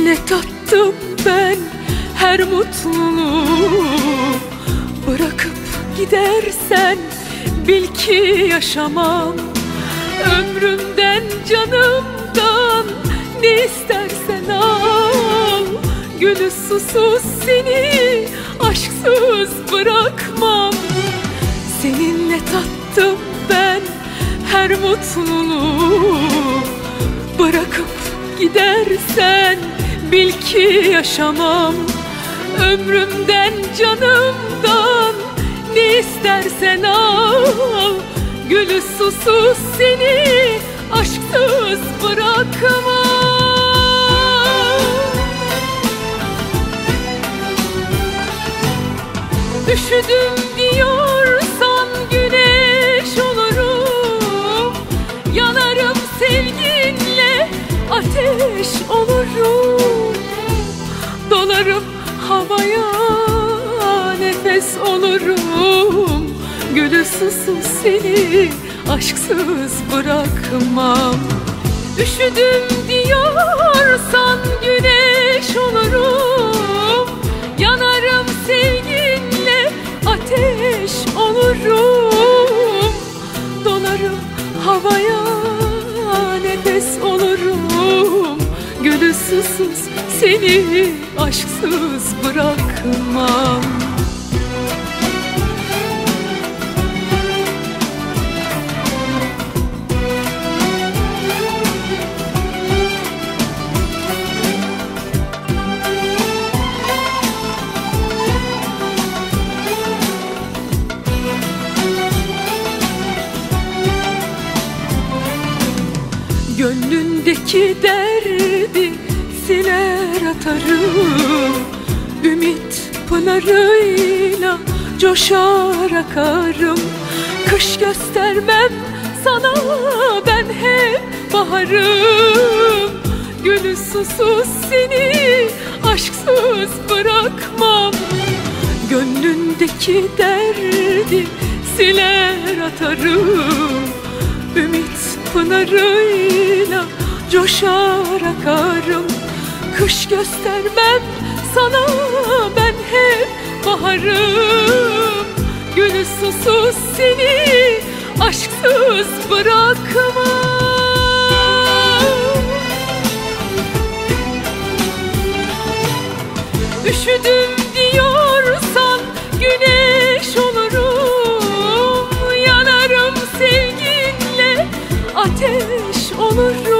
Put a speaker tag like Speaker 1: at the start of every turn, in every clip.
Speaker 1: Seninle tattım ben her mutluluğu? Bırakıp gidersen bil ki yaşamam. Ömrümden canımdan ne istersen al. Gülü susuz seni aşksız bırakmam. Seninle tattım ben her mutluluğu. Bırakıp gidersen bil ki yaşamam Ömrümden canımdan. Ne istersen al Gülü susuz seni aşksız bırakmam Üşüdüm Dolarım havaya nefes olurum. Gülü susuz seni aşksız bırakmam. Üşüdüm diyorsan güneş olurum. Yanarım sevginle ateş olurum. Dolarım havaya nefes olurum. Gülü susuz seni aşksız bırakmam. Gönlündeki derdi siler atarım Ümit pınarıyla coşar akarım. Kış göstermem sana ben hep baharım. Gülü susuz seni aşksız bırakmam. Gönlündeki derdi siler atarım. Ümit pınarıyla coşar akarım Kış göstermem sana. Ben hep baharım. Gülü susuz seni aşksız bırakmam Üşüdüm diyorsan güneş olurum. Yanarım sevginle ateş olurum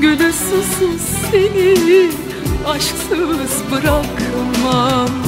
Speaker 1: Gülü susuz seni aşksız bırakmam